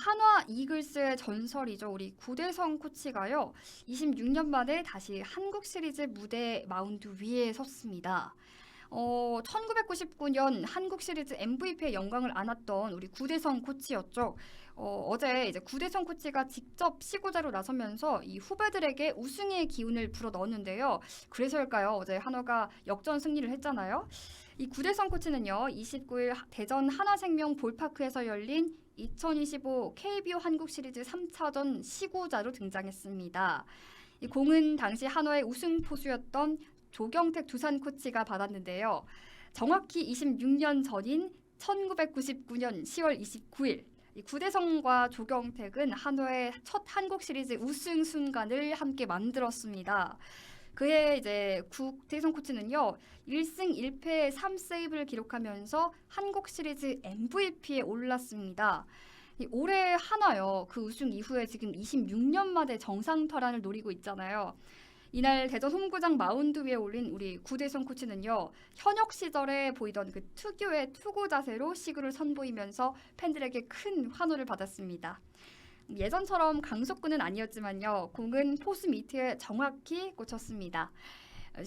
한화 이글스의 전설이죠. 우리 구대성 코치가요. 26년 만에 다시 한국 시리즈 무대 마운드 위에 섰습니다. 어, 1999년 한국 시리즈 MVP의 영광을 안았던 우리 구대성 코치였죠. 어, 어제 이제 구대성 코치가 직접 시구자로 나서면서 이 후배들에게 우승의 기운을 불어 넣었는데요. 그래서일까요? 어제 한화가 역전 승리를 했잖아요. 이 구대성 코치는요, 29일 대전 하나생명 볼파크에서 열린 2025 KBO 한국 시리즈 3차전 시구자로 등장했습니다. 이 공은 당시 한화의 우승 포수였던 조경택 두산 코치가 받았는데요. 정확히 26년 전인 1999년 10월 29일 이 구대성과 조경택은 한화의 첫 한국 시리즈 우승 순간을 함께 만들었습니다. 그해 이제 구대성 코치는요 1승 1패 3세이브를 기록하면서 한국 시리즈 MVP에 올랐습니다. 이 올해 한화요 그 우승 이후에 지금 26년 만에 정상 탈환을 노리고 있잖아요. 이날 대전 홈구장 마운드 위에 올린 우리 구대성 코치는요 현역 시절에 보이던 그 특유의 투구 자세로 시구를 선보이면서 팬들에게 큰 환호를 받았습니다. 예전처럼 강속구는 아니었지만요 공은 포수 밑에 정확히 꽂혔습니다.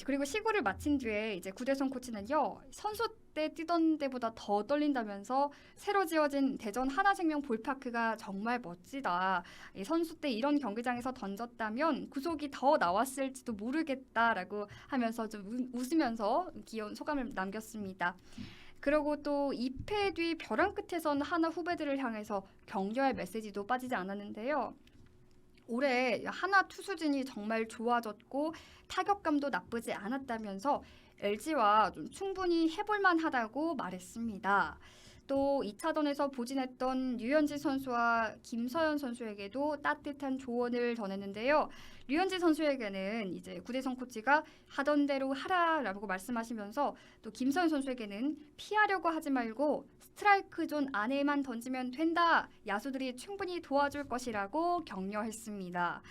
그리고 시구를 마친 뒤에 이제 구대성 코치는요 선수 때 뛰던 때보다 더 떨린다면서 새로 지어진 대전 하나생명 볼파크가 정말 멋지다. 이 선수 때 이런 경기장에서 던졌다면 구속이 더 나왔을지도 모르겠다라고 하면서 좀 우- 웃으면서 귀여운 소감을 남겼습니다. 그리고 또 2패 뒤 벼랑 끝에선 하나 후배들을 향해서 격려의 메시지도 빠지지 않았는데요. 올해 하나 투수진이 정말 좋아졌고 타격감도 나쁘지 않았다면서 LG와 좀 충분히 해볼 만 하다고 말했습니다. 또 2차전에서 보진했던 류현진 선수와 김서현 선수에게도 따뜻한 조언을 전했는데요. 류현진 선수에게는 이제 구대성 코치가 하던 대로 하라라고 말씀하시면서 또 김서현 선수에게는 피하려고 하지 말고 스트라이크 존 안에만 던지면 된다. 야수들이 충분히 도와줄 것이라고 격려했습니다.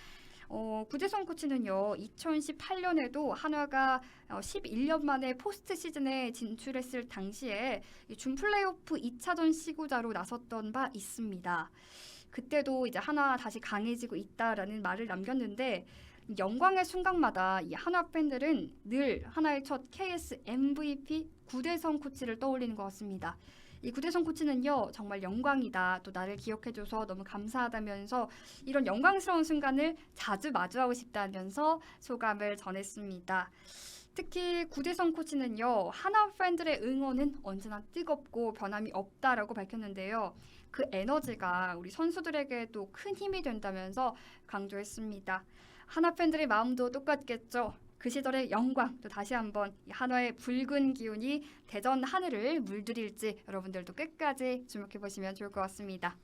어, 구대성 코치는요, 2018년에도 한화가 어, 11년 만에 포스트 시즌에 진출했을 당시에 이준 플레이오프 2차전 시구자로 나섰던 바 있습니다. 그때도 이제 한화 다시 강해지고 있다라는 말을 남겼는데 영광의 순간마다 이 한화 팬들은 늘 하나의 첫 KS MVP 구대성 코치를 떠올리는 것 같습니다. 이 구대성 코치는요 정말 영광이다 또 나를 기억해줘서 너무 감사하다면서 이런 영광스러운 순간을 자주 마주하고 싶다면서 소감을 전했습니다. 특히 구대성 코치는요 하나 팬들의 응원은 언제나 뜨겁고 변함이 없다라고 밝혔는데요. 그 에너지가 우리 선수들에게도 큰 힘이 된다면서 강조했습니다. 하나 팬들의 마음도 똑같겠죠. 그 시절의 영광 또 다시 한번 이 한화의 붉은 기운이 대전 하늘을 물들일지 여러분들도 끝까지 주목해 보시면 좋을 것 같습니다.